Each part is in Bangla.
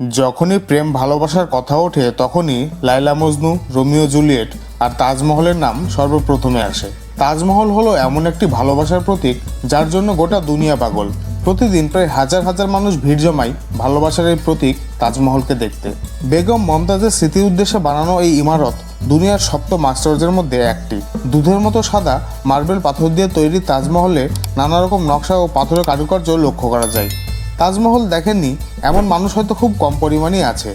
যখনই প্রেম ভালোবাসার কথা ওঠে, তখনই লাইলা মজনু, রোমিও জুলিয়েট আর তাজমহলের নাম সর্বপ্রথমে আসে। তাজমহল হলো এমন একটি ভালোবাসার প্রতীক যার জন্য গোটা দুনিয়া পাগল। প্রতিদিন প্রায় হাজার হাজার মানুষ ভিড় জমায় ভালোবাসার এই প্রতীক তাজমহলকে দেখতে। বেগম মমতাজের স্মৃতির উদ্দেশ্যে বানানো এই ইমারত দুনিয়ার সপ্তম আশ্চর্যের মধ্যে একটি। দুধের মতো সাদা মার্বেল পাথর দিয়ে তৈরি তাজমহলে নানা রকম নকশা ও পাথরের কারুকার্য লক্ষ্য করা যায়। তাজমহল দেখেননি, এমন মানুষ হয়তো খুব কম পরিমাণেই আছে।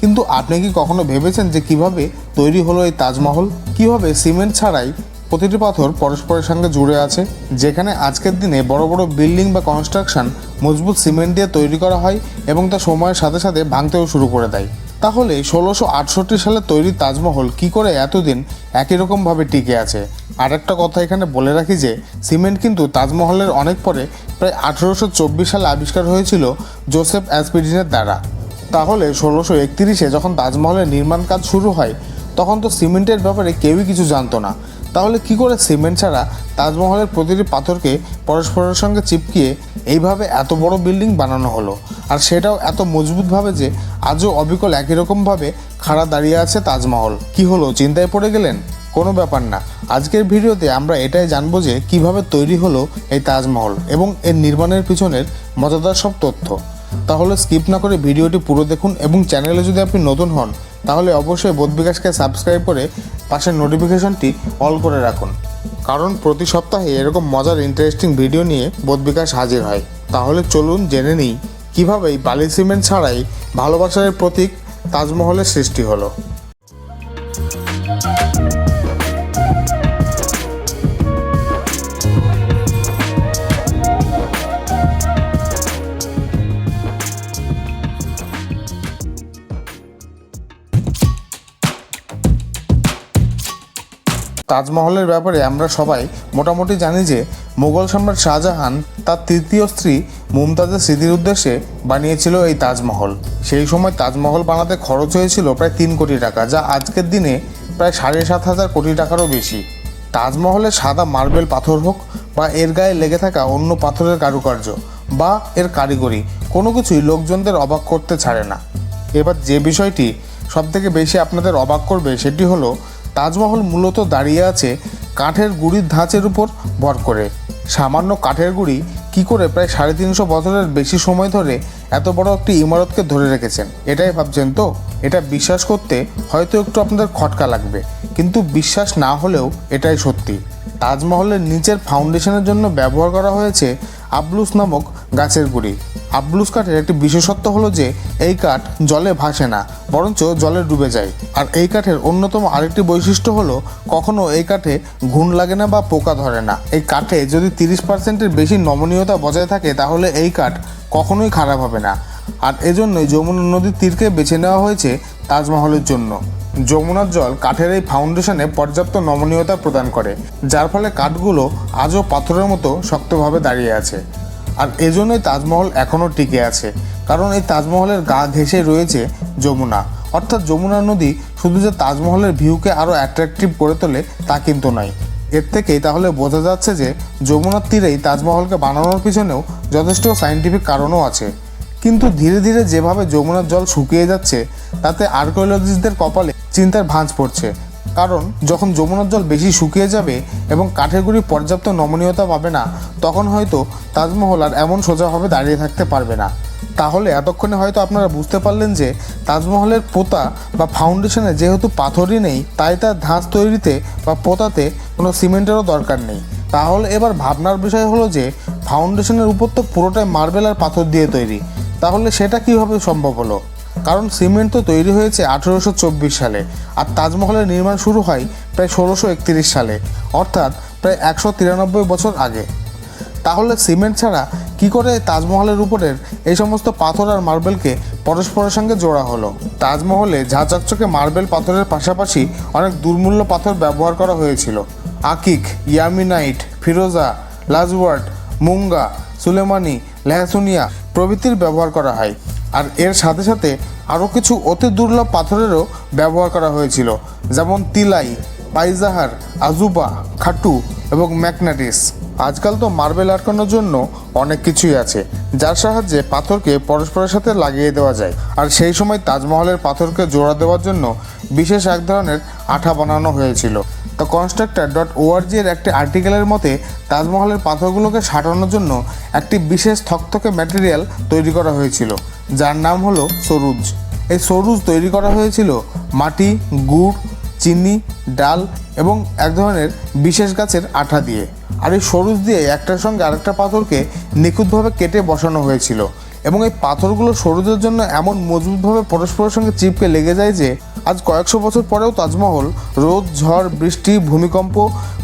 কিন্তু আপনি কি কখনো ভেবেছেন যে কীভাবে তৈরি হলো এই তাজমহল? কীভাবে সিমেন্ট ছাড়াই প্রতিটি পাথর পরস্পরের সঙ্গে জুড়ে আছে? যেখানে আজকের দিনে বড় বড় বিল্ডিং বা কনস্ট্রাকশন মজবুত সিমেন্ট দিয়ে তৈরি করা হয় এবং তা সময়ের সাথে সাথে ভাঙতেও শুরু করে দেয়। তাহলে ষোলোশো আটষট্টি সালে তৈরি তাজমহল কি করে এতদিন একই রকমভাবে টিকে আছে? আর একটা কথা এখানে বলে রাখি যে, সিমেন্ট কিন্তু তাজমহলের অনেক পরে প্রায় আঠেরোশো চব্বিশ সালে আবিষ্কার হয়েছিল জোসেফ অ্যাসপিডিনের দ্বারা। তাহলে ষোলোশো একতিরিশে যখন তাজমহলের নির্মাণ কাজ শুরু হয়, তখন তো সিমেন্টের ব্যাপারে কেউই কিছু জানতো না। তাহলে কি করে সিমেন্ট ছাড়া তাজমহলের প্রতিটি পাথরকে পরস্পরের সঙ্গে চিপকিয়ে এইভাবে এত বড় বিল্ডিং বানানো হলো? আর সেটাও এত মজবুতভাবে যে আজও অবিকল একই রকমভাবে খাড়া দাঁড়িয়ে আছে তাজমহল। কি হলো, চিন্তায় পড়ে গেলেন? কোনো ব্যাপার না। আজকের ভিডিওতে আমরা এটাই জানব যে কীভাবে তৈরি হলো এই তাজমহল এবং এর নির্মাণের পিছনের মজাদার সব তথ্য। তাহলে স্কিপ না করে ভিডিওটি পুরো দেখুন এবং চ্যানেলে যদি আপনি নতুন হন, তাহলে অবশ্যই বোধ বিকাশকে সাবস্ক্রাইব করে পাশের নোটিফিকেশনটি অল করে রাখুন। কারণ প্রতি সপ্তাহে এরকম মজার ইন্টারেস্টিং ভিডিও নিয়ে বোধবিকাশ হাজির হয়। তাহলে চলুন জেনে নিই, কীভাবে বালি সিমেন্ট ছাড়াই ভালোবাসার প্রতীক তাজমহলের সৃষ্টি হলো। তাজমহলের ব্যাপারে আমরা সবাই মোটামুটি জানি যে মুঘল সম্রাট শাহজাহান তার তৃতীয় স্ত্রী মুমতাজের স্মৃতির উদ্দেশ্যে বানিয়েছিল এই তাজমহল। সেই সময় তাজমহল বানাতে খরচ হয়েছিল প্রায় তিন কোটি টাকা, যা আজকের দিনে প্রায় সাড়ে সাত হাজার কোটি টাকারও বেশি। তাজমহলে সাদা মার্বেল পাথর হোক বা এর গায়ে লেগে থাকা অন্য পাথরের কারুকার্য বা এর কারিগরি, কোনো কিছুই লোকজনদের অবাক করতে ছাড়ে না। এবার যে বিষয়টি সবথেকে বেশি আপনাদের অবাক করবে সেটি হলো তাজমহল মূলত দাঁড়িয়ে আছে কাঠের গুড়ির ধাঁচের উপর ভর করে। সামান্য কাঠের গুড়ি কি করে প্রায় সাড়ে তিনশো বছরের বেশি সময় ধরে এত বড় একটি ইমারতকে ধরে রেখেছেন? এটাই ভাবছেন তো? এটা বিশ্বাস করতে হয়তো একটু আপনাদের খটকা লাগবে। কিন্তু বিশ্বাস না হলেও এটাই সত্যি। তাজমহলের নিচের ফাউন্ডেশনের জন্য ব্যবহার করা হয়েছে আবলুস নামক গাছের গুঁড়ি। আবলুস কাঠের একটি বিশেষত্ব হলো যে, এই কাঠ জলে ভাসে না, বরঞ্চ জলে ডুবে যায়। আর এই কাঠের অন্যতম আরেকটি বৈশিষ্ট্য হলো, কখনো এই কাঠে ঘুণ লাগে না বা পোকা ধরে না। এই কাঠে যদি তিরিশ পার্সেন্টের বেশি নমনীয়তা বজায় থাকে, তাহলে এই কাঠ কখনোই খারাপ হবে না। আর এজন্যই যমুনা নদীর তীরকে বেছে নেওয়া হয়েছে তাজমহলের জন্য। যমুনার জল কাঠের এই ফাউন্ডেশনে পর্যাপ্ত নমনীয়তা প্রদান করে, যার ফলে কাঠগুলো আজও পাথরের মতো শক্তভাবে দাঁড়িয়ে আছে। আর এজন্যই তাজমহল এখনও টিকে আছে। কারণ এই তাজমহলের গা ঘেঁষে রয়েছে যমুনা। অর্থাৎ যমুনা নদী শুধু যে তাজমহলের ভিউকে আরও অ্যাট্রাকটিভ করে তোলে তা কিন্তু নয়। এর থেকেই তাহলে বোঝা যাচ্ছে যে যমুনার তীরেই তাজমহলকে বানানোর পিছনেও যথেষ্ট সাইন্টিফিক কারণও আছে। কিন্তু ধীরে ধীরে যেভাবে যমুনার জল শুকিয়ে যাচ্ছে, তাতে আর্কিওলজিস্টদের কপালে চিন্তার ভাঁজ পড়ছে। কারণ যখন যমুনার জল বেশি শুকিয়ে যাবে এবং কাঠের গুঁড়ি পর্যাপ্ত নমনীয়তা পাবে না, তখন হয়তো তাজমহল আর এমন সোজাভাবে দাঁড়িয়ে থাকতে পারবে না। তাহলে এতক্ষণে হয়তো আপনারা বুঝতে পারলেন যে, তাজমহলের পোতা বা ফাউন্ডেশনে যেহেতু পাথরই নেই, তাই তার ধাঁচ তৈরিতে বা পোতাতে কোনো সিমেন্টেরও দরকার নেই। তাহলে এবার ভাবনার বিষয় হলো যে, ফাউন্ডেশনের উপর তো পুরোটাই মার্বেল আর পাথর দিয়ে তৈরি। তাহলে সেটা কীভাবে সম্ভব হলো? কারণ সিমেন্ট তো তৈরি হয়েছে আঠেরোশো চব্বিশ সালে, আর তাজমহলের নির্মাণ শুরু হয় প্রায় ষোলোশো সালে, অর্থাৎ প্রায় একশো তিরানব্বই বছর আগে। তাহলে সিমেন্ট ছাড়া কি করে তাজমহলের উপরের এই সমস্ত পাথর আর মার্বেলকে পরস্পরের সঙ্গে জোড়া হলো? তাজমহলে ঝা মার্বেল পাথরের পাশাপাশি অনেক দুর্মূল্য পাথর ব্যবহার করা হয়েছিল। আকিক, ইয়ামিনাইট, ফিরোজা লাজওয়ার্ড মুঙ্গা, সুলেমানি, লেহাসুনিয়া প্রভৃতির ব্যবহার করা হয়। আর এর সাথে সাথে আরও কিছু অতি দুর্লভ পাথরেরও ব্যবহার করা হয়েছিল, যেমন তিলাই, পাইজাহার, আজুবা, খাটু এবং ম্যাগনেটিস। আজকাল তো মার্বেল আটকানোর জন্য অনেক কিছুই আছে, যার সাহায্যে পাথরকে পরস্পরের সাথে লাগিয়ে দেওয়া যায়। আর সেই সময় তাজমহলের পাথরকে জোড়া দেওয়ার জন্য বিশেষ এক ধরনের আঠা বানানো হয়েছিল। দ্য কনস্ট্রাক্টর ডট ওআরজি এর একটি আর্টিকেলের মতে, তাজমহলের পাথরগুলোকে সাঁটানোর জন্য একটি বিশেষ থকথকে ম্যাটেরিয়াল তৈরি করা হয়েছিল, যার নাম হলো সরুজ। এই সরুজ তৈরি করা হয়েছিল মাটি, গুড় চিনি, ডাল এবং এক ধরনের বিশেষ গাছের আঠা দিয়ে। আর এই সরুজ দিয়ে একটার সঙ্গে আরেকটা পাথরকে নিখুঁতভাবে কেটে বসানো হয়েছিল এবং এই পাথরগুলো সরুজের জন্য এমন মজবুতভাবে পরস্পরের সঙ্গে চিপকে লেগে যায় যে, আজ কয়েকশো বছর পরেও তাজমহল, রোদ, ঝড়, বৃষ্টি, ভূমিকম্প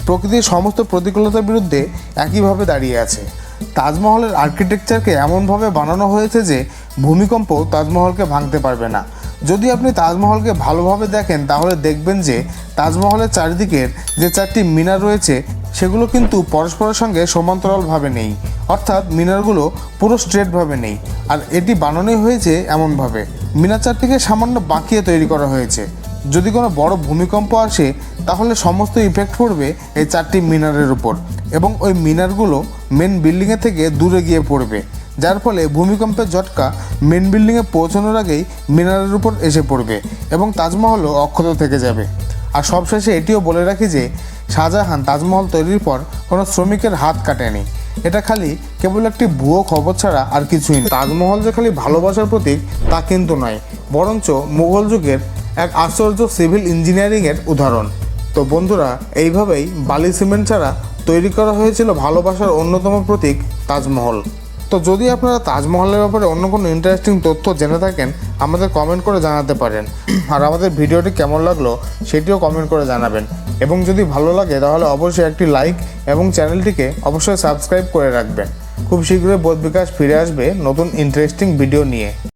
প্রকৃতির সমস্ত প্রতিকূলতার বিরুদ্ধে একইভাবে দাঁড়িয়ে আছে। তাজমহলের আর্কিটেকচারকে এমনভাবে বানানো হয়েছে যে ভূমিকম্প তাজমহলকে ভাঙতে পারবে না। যদি আপনি তাজমহলকে ভালোভাবে দেখেন, তাহলে দেখবেন যে তাজমহলের চারিদিকের যে চারটি মিনার রয়েছে, সেগুলো কিন্তু পরস্পরের সঙ্গে সমান্তরালভাবে নেই। অর্থাৎ মিনারগুলো পুরো স্ট্রেটভাবে নেই। আর এটি বানানোই হয়েছে এমনভাবে। মিনার চারটিকে সামান্য বাঁকিয়ে তৈরি করা হয়েছে। যদি কোনো বড় ভূমিকম্প আসে, তাহলে সমস্ত ইফেক্ট পড়বে এই চারটি মিনারের উপর। এবং ওই মিনারগুলো মেন বিল্ডিংয়ের থেকে দূরে গিয়ে পড়বে। যার ফলে ভূমিকম্পের ঝটকা মেন বিল্ডিংয়ে পৌঁছানোর আগেই মিনারের উপর এসে পড়বে এবং তাজমহলও অক্ষত থেকে যাবে। আর সবশেষে এটিও বলে রাখি যে, শাহজাহান তাজমহল তৈরির পর কোনো শ্রমিকের হাত কাটেনি। এটা খালি কেবল একটি ভুয়ো খবর ছাড়া আর কিছুই না তাজমহল যে খালি ভালোবাসার প্রতীক, তা কিন্তু নয়, বরঞ্চ মুঘল যুগের এক আশ্চর্য সিভিল ইঞ্জিনিয়ারিংয়ের উদাহরণ। তো বন্ধুরা, এইভাবেই বালি সিমেন্ট ছাড়া তৈরি করা হয়েছিল ভালোবাসার অন্যতম প্রতীক তাজমহল। তো যদি আপনারা তাজমহলের ব্যাপারে অন্য কোনো ইন্টারেস্টিং তথ্য জেনে থাকেন, আমাদের কমেন্ট করে জানাতে পারেন। আর আমাদের ভিডিওটি কেমন লাগল, সেটিও কমেন্ট করে জানাবেন। এবং যদি ভালো লাগে, তাহলে অবশ্যই একটি লাইক এবং চ্যানেলটিকে অবশ্যই সাবস্ক্রাইব করে রাখবেন। খুব শীঘ্রই বোধ বিকাশ ফিরে আসবে নতুন ইন্টারেস্টিং ভিডিও নিয়ে।